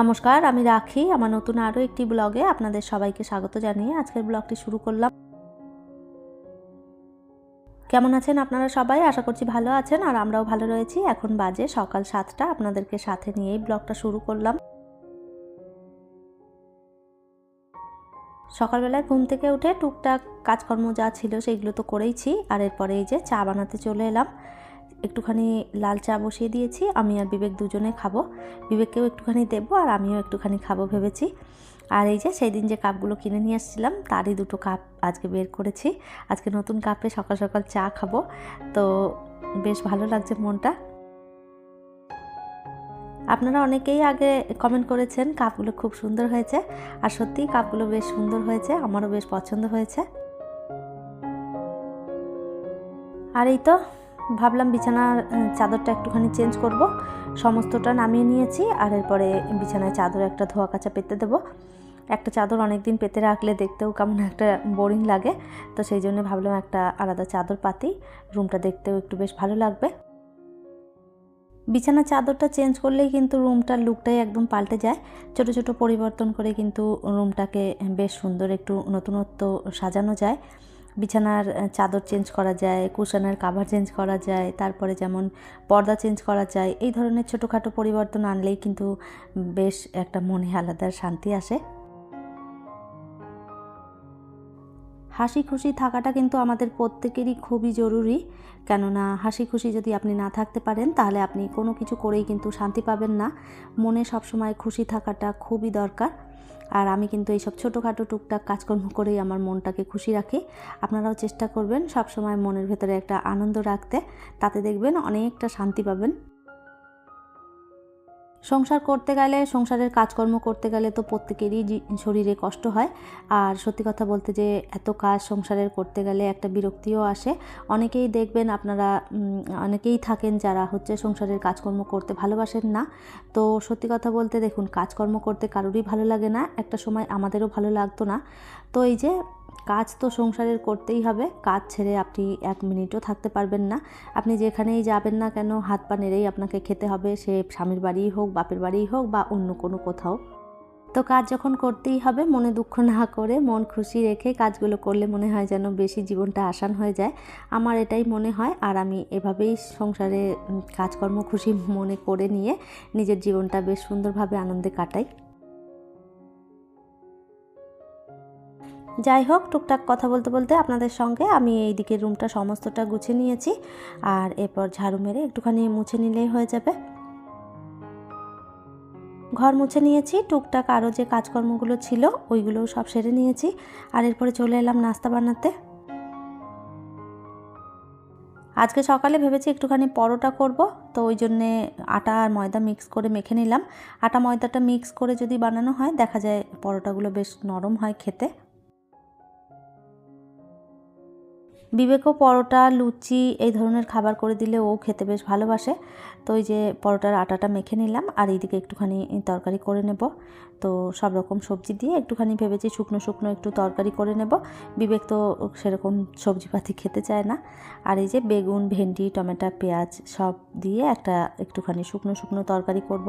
নমস্কার, আমি রাখি। আমার নতুন আরও একটি ব্লগে আপনাদের সবাইকে স্বাগত জানিয়ে আজকের ব্লগটি শুরু করলাম। কেমন আছেন আপনারা সবাই? আশা করছি ভালো আছেন আর আমরাও ভালো রয়েছি। এখন বাজে সকাল সাতটা। আপনাদেরকে সাথে নিয়েই ব্লগটা শুরু করলাম। সকালবেলায় ঘুম থেকে উঠে টুকটাক কাজকর্ম যা ছিল সেগুলো তো করেইছি। আর এরপরে এই যে চা বানাতে চলে এলাম। একটুখানি লাল চা বসিয়ে দিয়েছি, আমি আর বিবেক দুজনে খাব। বিবেককেও একটুখানি দেবো আর আমিও একটুখানি খাব ভেবেছি। আর এই যে সেই দিন যে কাপগুলো কিনে নিয়ে আসছিলাম, তারই দুটো কাপ আজকে বের করেছি। আজকে নতুন কাপে সকাল সকাল চা খাব। তো বেশ ভালো লাগছে মনটা। আপনারা অনেকেই আগে কমেন্ট করেছেন, কাপগুলো খুব সুন্দর হয়েছে। আর সত্যিই কাপগুলো বেশ সুন্দর হয়েছে, আমারও বেশ পছন্দ হয়েছে। আর এই তো ভাবলাম বিছানার চাদরটা একটুখানি চেঞ্জ করব। সমস্তটা নামিয়ে নিয়েছি, আর এরপরে বিছানায় চাদর একটা ধোয়া কাচা পেতে দেবো। একটা চাদর অনেক দিন পেতে রাখলে দেখতেও কেমন একটা বোরিং লাগে, তো সেই জন্য ভাবলাম একটা আলাদা চাদর পাতি, রুমটা দেখতেও একটু বেশ ভালো লাগবে। বিছানার চাদরটা চেঞ্জ করলেই কিন্তু রুমটার লুকটাই একদম পাল্টে যায়। ছোট ছোট পরিবর্তন করে কিন্তু রুমটাকে বেশ সুন্দর একটু নতুনত্ব সাজানো যায়। বিছানার চাদর চেঞ্জ করা যায়, কুশনের কাভার চেঞ্জ করা যায়, তারপরে যেমন পর্দা চেঞ্জ করা যায়, এই ধরনের ছোটোখাটো পরিবর্তন আনলেই কিন্তু বেশ একটা মনে আলাদা শান্তি আসে। হাসি খুশি থাকাটা কিন্তু আমাদের প্রত্যেকেরই খুবই জরুরি, কেননা হাসি খুশি যদি আপনি না থাকতে পারেন, তাহলে আপনি কোনো কিছু করেই কিন্তু শান্তি পাবেন না। মনে সবসময় খুশি থাকাটা খুবই দরকার। আর আমি কিন্তু এইসব ছোটোখাটো টুকটাক কাজকর্ম করেই আমার মনটাকে খুশি রাখি। আপনারাও চেষ্টা করবেন সবসময় মনের ভেতরে একটা আনন্দ রাখতে। তাতে দেখবেন অনেকটা শান্তি পাবেন। সংসার করতে গেলে, সংসারের কাজকর্ম করতে গেলে তো প্রত্যেকেরই শরীরে কষ্ট হয়। আর সত্যি কথা বলতে যে এত কাজ সংসারের করতে গেলে একটা বিরক্তিও আসে। অনেকেই দেখবেন আপনারা অনেকেই থাকেন যারা হচ্ছে সংসারের কাজকর্ম করতে ভালোবাসেন না। তো সত্যি কথা বলতে দেখুন, কাজকর্ম করতে কারোরই ভালো লাগে না। একটা সময় আমাদেরও ভালো লাগতো না। তো এই যে কাজ তো সংসারের করতেই হবে, কাজ ছেড়ে আপনি এক মিনিটও থাকতে পারবেন না। আপনি যেখানেই যাবেন না কেন, হাত পা নেড়েই আপনাকে খেতে হবে, সে স্বামীর বাড়িই হোক, বাপের বাড়িই হোক বা অন্য কোনো কোথাও। তো কাজ যখন করতেই হবে, মনে দুঃখ না করে, মন খুশি রেখে কাজগুলো করলে মনে হয় যেন বেশি জীবনটা আসান হয়ে যায়। আমার এটাই মনে হয়, আর আমি এভাবেই সংসারে কাজকর্ম খুশি মনে করে নিয়ে নিজের জীবনটা বেশ সুন্দরভাবে আনন্দে কাটাই। যাই হোক, টুকটাক কথা বলতে বলতে আপনাদের সঙ্গে আমি এই দিকের রুমটা সমস্তটা গুছিয়ে নিয়েছি। আর এরপর ঝাড়ু মেরে একটুখানি মুছে নিলেই হয়ে যাবে। ঘর মুছে নিয়েছি, টুকটাক আরও যে কাজকর্মগুলো ছিল ওইগুলোও সব সেরে নিয়েছি। আর এরপরে চলে এলাম নাস্তা বানাতে। আজকে সকালে ভেবেছি একটুখানি পরোটা করব, তো ওই জন্যে আটা আর ময়দা মিক্স করে মেখে নিলাম। আটা ময়দাটা মিক্স করে যদি বানানো হয়, দেখা যায় পরোটাগুলো বেশ নরম হয় খেতে। বিবেকও পরোটা, লুচি এই ধরনের খাবার করে দিলে ও খেতে বেশ ভালোবাসে। তো ওই যে পরোটার আটাটা মেখে নিলাম আর এইদিকে একটুখানি তরকারি করে নেব। তো সব রকম সবজি দিয়ে একটুখানি ভেবেছি শুকনো শুকনো একটু তরকারি করে নেব। বিবেক তো সেরকম সবজিপাতি খেতে চায় না। আর এই যে বেগুন, ভেন্ডি, টমেটো, পেঁয়াজ সব দিয়ে একটা একটুখানি শুকনো শুকনো তরকারি করব।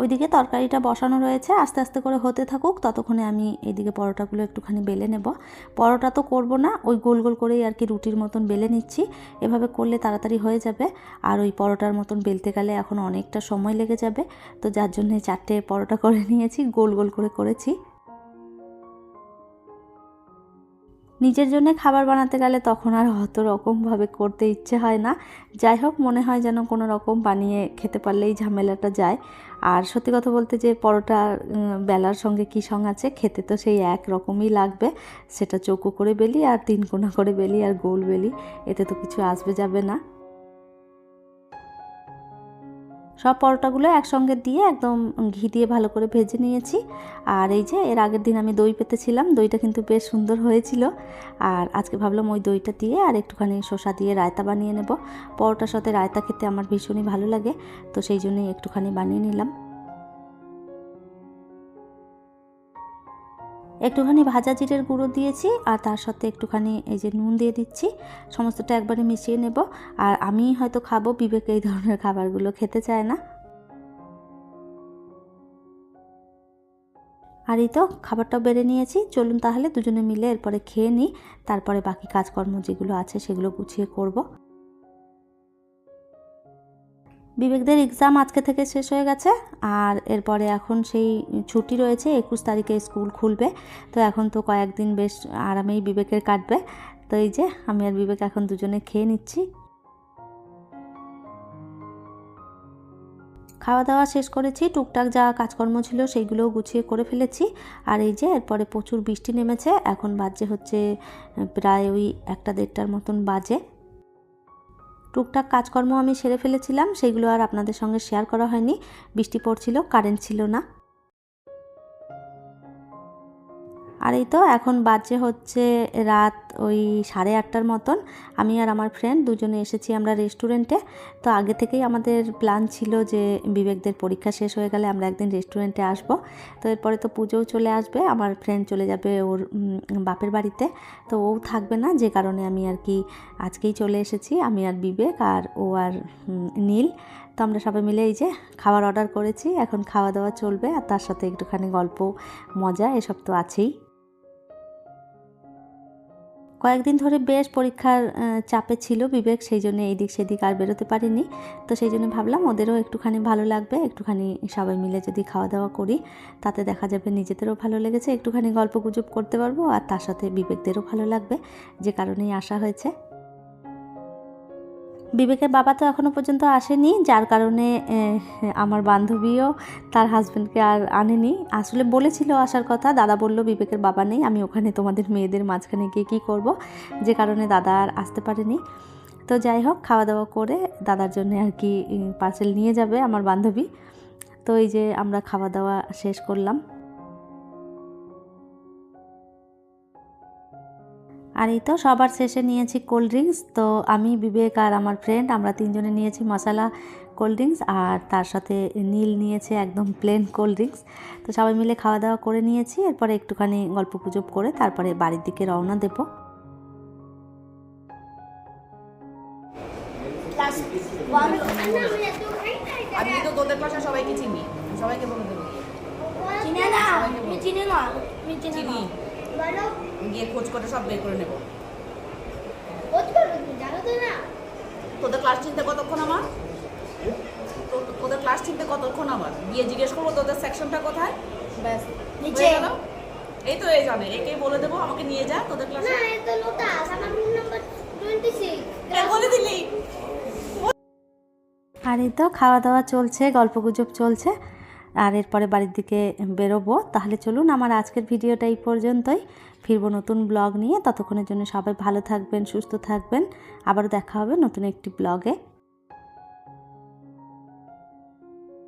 ওইদিকে তরকারিটা বসানো রয়েছে, আস্তে আস্তে করে হতে থাকুক, ততক্ষণে আমি এইদিকে পরোটাগুলো একটুখানি বেলে নেব। পরোটা তো করব না, ওই গোল গোল করেই আর কি রুটির মতন বেলে নিচ্ছি। এভাবে করলে তাড়াতাড়ি হয়ে যাবে, আর ওই পরোটার মতন বেলতে গেলে এখন অনেকটা সময় লেগে যাবে। তো যার জন্যে চারটে পরোটা করে নিয়েছি, গোল গোল করে করেছি। নিজের জন্য খাবার বানাতে গেলে তখন আর অত রকমভাবে করতে ইচ্ছে হয় না। যাই হোক, মনে হয় যেন কোনো রকম বানিয়ে খেতে পারলেই ঝামেলাটা যায়। আর সত্যি কথা বলতে যে পরোটা বেলার সঙ্গে কী সঙ্গ আছে, খেতে তো সেই এক রকমই লাগবে। সেটা চৌকো করে বেলি আর তিন কোনা করে বেলি আর গোল বেলি। এতে তো কিছু আসবে যাবে না। সব পরোটাগুলো একসঙ্গে দিয়ে একদম ঘি দিয়ে ভালো করে ভেজে নিয়েছি। আর এই যে এর আগের দিন আমি দই পেতেছিলাম, দইটা কিন্তু বেশ সুন্দর হয়েছিল। আর আজকে ভাবলাম ওই দইটা দিয়ে আর একটুখানি শসা দিয়ে রায়তা বানিয়ে নেব। পরোটার সাথে রায়তা খেতে আমার ভীষণই ভালো লাগে, তো সেই জন্যই একটুখানি বানিয়ে নিলাম। একটুখানি ভাজা জিরের গুঁড়ো দিয়েছি আর তার সাথে একটুখানি এই যে নুন দিয়ে দিচ্ছি। সমস্তটা একবারে মিশিয়ে নেব। আর আমি হয়তো খাব, বিবেক এই ধরনের খাবারগুলো খেতে চায় না। আর এই তো খাবারটাও বেড়ে নিয়েছি। চলুন তাহলে দুজনে মিলে এরপরে খেয়ে নিই। তারপরে বাকি কাজকর্ম যেগুলো আছে সেগুলো গুছিয়ে করব। বিবেকদের এক্সাম আজকে থেকে শেষ হয়ে গেছে, আর এরপরে এখন সেই ছুটি রয়েছে, একুশ তারিখে স্কুল খুলবে। তো এখন তো কয়েকদিন বেশ আরামেই বিবেকের কাটবে। তো এই যে, আমি আর বিবেক এখন দুজনে খেয়ে নিচ্ছি। খাওয়া দাওয়া শেষ করেছি, টুকটাক যা কাজকর্ম ছিল সেইগুলোও গুছিয়ে করে ফেলেছি। আর এই যে, এরপরে প্রচুর বৃষ্টি নেমেছে, এখন বাজে হচ্ছে, প্রায় ওই একটা দেড়টার মতন বাজে। টুকটাক কাজকর্ম আমি সেরে ফেলেছিলাম, সেগুলো আর আপনাদের সঙ্গে শেয়ার করা হয়নি। বৃষ্টি পড়ছিল কারেন্ট ছিল না। আর এই তো এখন বাজে হচ্ছে রাত ওই সাড়ে আটটার মতন। আমি আর আমার ফ্রেন্ড দুজনে এসেছি আমরা রেস্টুরেন্টে তো আগে থেকেই আমাদের প্ল্যান ছিল যে বিবেকদের পরীক্ষা শেষ হয়ে গেলে আমরা একদিন রেস্টুরেন্টে আসব। তো এরপরে তো পুজোও চলে আসবে, আমার ফ্রেন্ড চলে যাবে ওর বাপের বাড়িতে। তো ও থাকবে না, যে কারণে আমি আর কি আজকেই চলে এসেছি, আমি আর বিবেক আর ও আর নীল। তো আমরা সবাই মিলে এই যে খাবার অর্ডার করেছি, এখন খাওয়া দাওয়া চলবে আর তার সাথে একটুখানি গল্প, মজা, এসব তো আছেই। কয়েকদিন ধরে বেশ পরীক্ষার চাপে ছিল বিবেক, সেই জন্য এইদিক সেদিক আর বেরোতে পারিনি। তো সেই জন্য ভাবলাম ওদেরও একটুখানি ভালো লাগবে, একটুখানি সবাই মিলে যদি খাওয়া দাওয়া করি, তাতে দেখা যাবে নিজেদেরও ভালো লেগেছে, একটুখানি গল্প গুজব করতে পারব, আর তার সাথে বিবেকদেরও ভালো লাগবে, যে কারণেই আসা হয়েছে। বিবেকের বাবা তো এখনও পর্যন্ত আসেনি, যার কারণে আমার বান্ধবীও তার হাজব্যান্ডকে আর আনেনি। আসলে বলেছিল আসার কথা, দাদা বলল, বিবেকের বাবা নেই, আমি ওখানে তোমাদের মেয়েদের মাঝখানে গিয়ে কী করব? যে কারণে দাদা আর আসতে পারেনি। তো যাই হোক খাওয়া দাওয়া করে দাদার জন্য আর কি পার্সেল নিয়ে যাবে আমার বান্ধবী। তো এই যে আমরা খাওয়া দাওয়া শেষ করলাম। আর এই তো সবার শেষে নিয়েছি কোল্ড ড্রিঙ্কস তো আমি বিবেক আর আমার ফ্রেন্ড আমরা তিনজনে নিয়েছি মশলা কোল্ড ড্রিঙ্কস আর তার সাথে নীল নিয়েছে একদম প্লেন কোল্ড ড্রিঙ্কস তো সবাই মিলে খাওয়া দাওয়া করে নিয়েছি এরপরে একটুখানি গল্প গুজব করে তারপরে বাড়ির দিকে রওনা দেবো। আমি তো তোদের ক্লাসে সবাইকে চিনি। সবাইকে বলে দেবো। না চিনি না চিনি না। চিনি? গিয়ে খোঁজ করে সব বের করে নেব। খোঁজ করবে তুমি জানো তো না। তোদের ক্লাস চিনতে কতক্ষণ আমার? তো- তোদের ক্লাস চিনতে কতক্ষণ আমার? গিয়ে জিজ্ঞেস করব তোদের সেকশনটা কোথায়? ব্যাস নিচে। এই তো এই জানে একে বলে দেবো আমাকে নিয়ে যা তোদের ক্লাসে না এটা লোটাস আমার রুম নাম্বার 26 বলে দিলি। আর এই তো খাওয়া দাওয়া চলছে গল্প গুজব চলছে। আর এরপরে বাড়ির দিকে বেরোবো। তাহলে চলুন আমার আজকের ভিডিওটা এই পর্যন্তই। ফিরবো নতুন ব্লগ নিয়ে। ততক্ষণের জন্য সবাই ভালো থাকবেন, সুস্থ থাকবেন। আবারও দেখা হবে নতুন একটি ব্লগে।